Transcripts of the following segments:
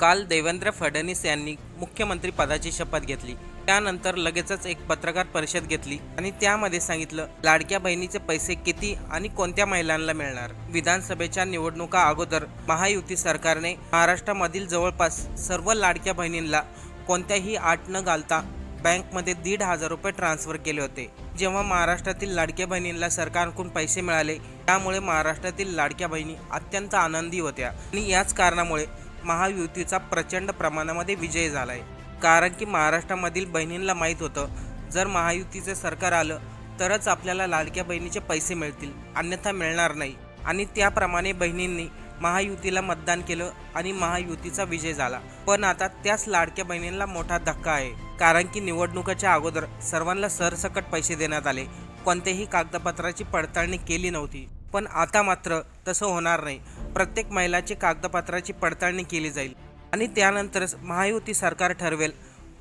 काल देवेंद्र फडणवीस यांनी मुख्यमंत्री पदाची शपथ घेतली. त्यानंतर लगेचच एक पत्रकार परिषद घेतली आणि त्यामध्ये सांगितलं लाडक्या बहिणीचे पैसे किती आणि कोणत्या महिलांना मिळणार? विधानसभेच्या निवडणुका अगोदर महायुती सरकारने महाराष्ट्रामधील जवळपास सर्व लाडक्या बहिणींना कोणत्याही आट न घालता बँकमध्ये दीड हजार रुपये ट्रान्स्फर केले होते. जेव्हा महाराष्ट्रातील लाडक्या बहिणींना सरकारकडून पैसे मिळाले त्यामुळे महाराष्ट्रातील लाडक्या बहिणी अत्यंत आनंदी होत्या. आणि याच कारणामुळे महायुतीचा प्रचंड प्रमाणामध्ये विजय झाला आहे कारण की महाराष्ट्रामधील बहिणींना माहीत होतं जर महायुतीचे सरकार आलं तरच आपल्याला लाडक्या बहिणीचे पैसे मिळतील. अन्यथा मिळणार नाही. आणि त्याप्रमाणे बहिणींनी महायुतीला मतदान केलं आणि महायुतीचा विजय झाला. पण आता त्याच लाडक्या बहिणींना मोठा धक्का आहे. कारण की निवडणुकाच्या अगोदर सर्वांना सरसकट पैसे देण्यात आले. कोणत्याही कागदपत्राची पडताळणी केली नव्हती. पण आता मात्र तसं होणार नाही. प्रत्येक महिलाची कागदपत्राची पडताळणी केली जाईल. आणि त्यानंतरच महायुती सरकार ठरवेल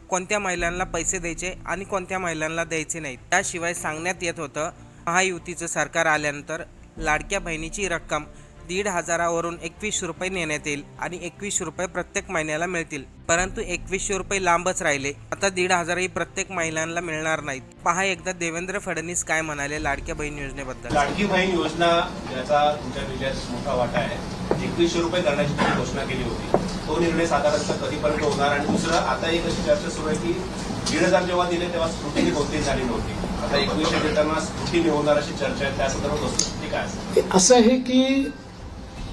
कोणत्या महिलांना पैसे द्यायचे आणि कोणत्या महिलांना द्यायचे नाहीत त्याशिवाय सांगण्यात येत होतं महायुतीचं सरकार आल्यानंतर लाडक्या बहिणीची रक्कम दीड हजारावरून एकवीसशे रुपये नेण्यात येईल आणि एकवीसशे रुपये प्रत्येक महिन्याला मिळतील. परंतु एकवीसशे रुपये लांबच राहिले. आता दीड हजारही प्रत्येक महिलांना मिळणार नाहीत. पहा एकदा देवेंद्र फडणवीस काय म्हणाले लाडक्या बहीण योजनेबद्दल. लाडकी बहीण योजना याचा तुमच्या विजयात मोठा वाटा आहे. एकवीसशे रुपये करण्याची तुम्ही घोषणा केली होती. तो निर्णय साधारणतः कधीपर्यंत होणार आणि दुसरं आता एक अशी चर्चा सुरू आहे की दीड हजार जेव्हा दिले तेव्हा स्क्रुटिनी कोणतीही झाली नव्हती. आता एकवीसशे देताना स्क्रुटिनी होणार अशी चर्चा आहे. त्या संदर्भात वस्तुस्थिती काय असेल? असं आहे की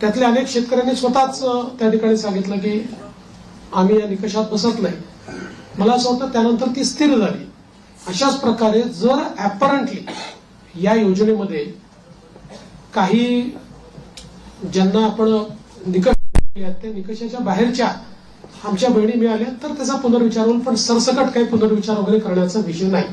त्यातल्या अनेक शेतकऱ्यांनी स्वतःच त्या ठिकाणी सांगितलं की आम्ही या निकषात बसत नाही मला असं वाटतं त्यानंतर ती स्थिर झाली. अशाच प्रकारे जर ॲपरंटली या योजनेमध्ये काही ज्यांना आपण निकष त्या निकषाच्या बाहेरच्या आमच्या बहिणी मिळाल्या तर त्याचा पुनर्विचार होईल पण सरसकट काही पुनर्विचार वगैरे करण्याचा विषय नाही.